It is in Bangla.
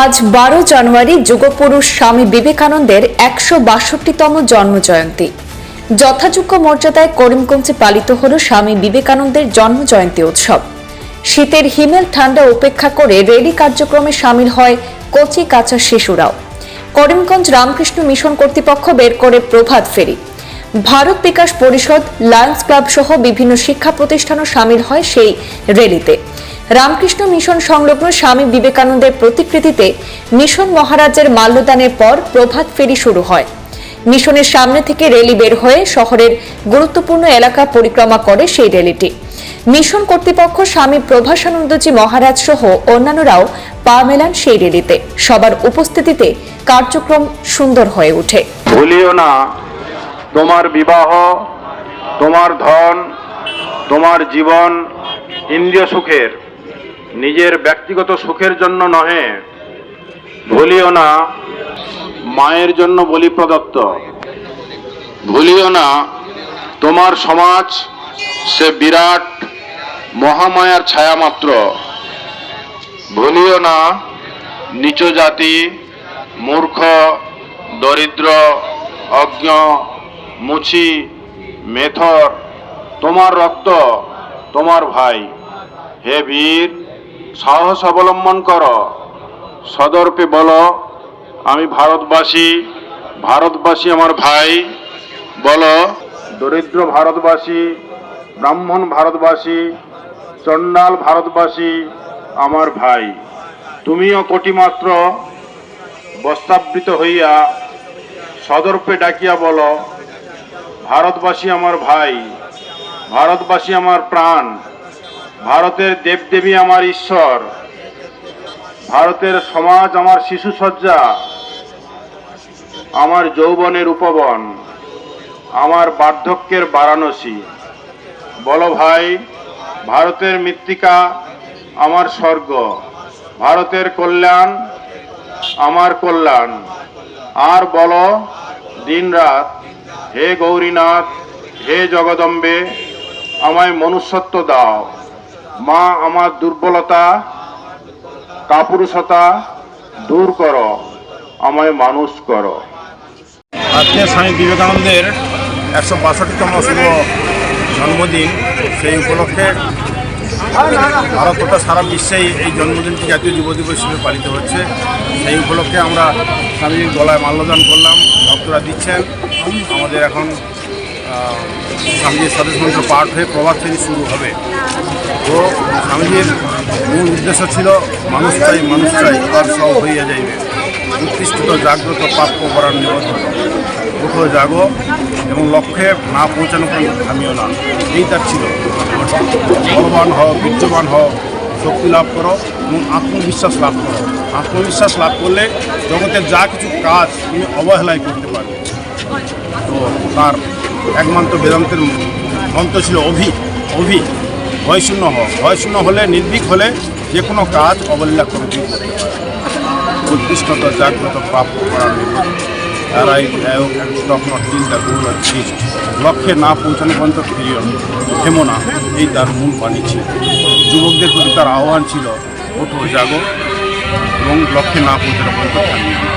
আজ বারো জানুয়ারি যুগপুরুষ স্বামী বিবেকানন্দের একশো বাষট্টিতম জন্মজয়ন্তী। যথাযোগ্য মর্যাদায় করিমগঞ্জে পালিত হল স্বামী বিবেকানন্দের জন্মজয়ন্তী উৎসব। শীতের হিমেল ঠান্ডা উপেক্ষা করে রেলি কার্যক্রমে সামিল হয় কচি কাঁচা শিশুরাও। করিমগঞ্জ রামকৃষ্ণ মিশন কর্তৃপক্ষ বের করে প্রভাত ফেরি। ভারত বিকাশ পরিষদ, লায়ন্স ক্লাব সহ বিভিন্ন শিক্ষা প্রতিষ্ঠানও সামিল হয় সেই র্যালিতে রামকৃষ্ণ মিশন সংলগ্ন স্বামী বিবেকানন্দের প্রতিকৃতিতে মিশন মহারাজের মাল্যদানের পর প্রভাত ফেরি শুরু হয়। মিশনের সামনে থেকে র্যালি বের হয়ে শহরের গুরুত্বপূর্ণ এলাকা পরিক্রমা করে সেই র্যালিটি মিশন কর্তৃপক্ষ স্বামী প্রভাসানন্দজি মহারাজ সহ অন্যান্যরাও পা মেলান সেই র্যালিতে সবার উপস্থিতিতে কার্যক্রম সুন্দর হয়ে ওঠে। ভুলিও না, তোমার বিবাহ, তোমার ধন, তোমার জীবন, ইন্দ্রিয় সুখের। নিজের ব্যক্তিগত সুখের জন্য নহে। ভুলিও না, মায়ের জন্য বলি প্রদত্ত। ভুলিও না, তোমার সমাজ সে বিরাট মহামায়ার ছায়া মাত্র। ভুলিও না, নিচ জাতি, মূর্খ, দরিদ্র, অজ্ঞ মুছি মেথর, তোমার রক্ত, তোমার ভাই। হে বীর সাহস অবলম্বন কর। সদর্পে বলো, আমি ভারতবাসী ভারতবাসী আমার ভাই। বলো, দরিদ্র ভারতবাসী, ব্রাহ্মণ ভারতবাসী, চণ্ডাল ভারতবাসী আমার ভাই। তুমিও কোটিমাত্র বস্তাবৃত হইয়া সদর্পে ডাকিয়া বলো, ভারতবাসী আমার ভাই, ভারতবাসী আমার প্রাণ। ভারতের দেবদেবী আমার ঈশ্বর, ভারতের সমাজ আমার শিশু সজ্জা আমার যৌবনের উপবন, আমার বার্ধক্যের বারাণসী। বলো ভাই, ভারতের মৃত্তিকা আমার স্বর্গ, ভারতের কল্যাণ আমার কল্যাণ। আর বলো, দিনরাত, হে গৌরীনাথ, হে জগদম্বে, আমায় মনুষ্যত্ব দাও। মা, আমার দুর্বলতা, কাপুরুষতা দূর করো, আমায় মানুষ করো। আজকে স্বামী বিবেকানন্দের একশো বাষট্টিতম শুভ জন্মদিন। সেই উপলক্ষে ভারত তথা সারা বিশ্বেই এই জন্মদিনটি জাতীয় যুব দিবস হিসেবে পালিত হচ্ছে। সেই উপলক্ষে আমরা স্বামীজির গলায় মাল্যদান করলাম, ভক্তরা দিচ্ছেন। আমাদের এখন স্বামীজির মন্ত্র পাঠ হয়ে প্রভাত শুরু হবে। স্বামীজির মূল উদ্দেশ্য ছিল মানুষ চাই মানুষ চাই, আর সব হইয়া যাইবে। উৎকৃষ্টত, জাগ্রত, প্রাপ্য করার নিবদ্ধ। উঠো জাগো এবং লক্ষ্যে না পৌঁছানো পর্যন্ত থামিও না। এই তার ছিল বলবান হও বীর্যবান হও, শক্তি লাভ করো এবং আত্মবিশ্বাস লাভ করো। আত্মবিশ্বাস লাভ করলে জগতের যা কিছু কাজ তুমি অবহেলায় করতে পারবে। তো তার একমাত্র বেদান্তের মন্ত্র ছিল অভি অভি। ভয়শূন্য হও। ভয়শূন্য হলে, নির্ভীক হলে যে কোনো কাজ অবহেলা করে দিয়ে করতে পারবে উৎকৃষ্টতা, জাগ্রত প্রাপ্ত করার তারাই তখন চিন্তা লক্ষ্যে না পৌঁছানো পর্যন্ত ফিরিও থেমো না। এই তার মূল বাণী ছিল। যুবকদের প্রতি তার আহ্বান ছিল, ওঠো, জাগো এবং লক্ষ্যে না পৌঁছানো পর্যন্ত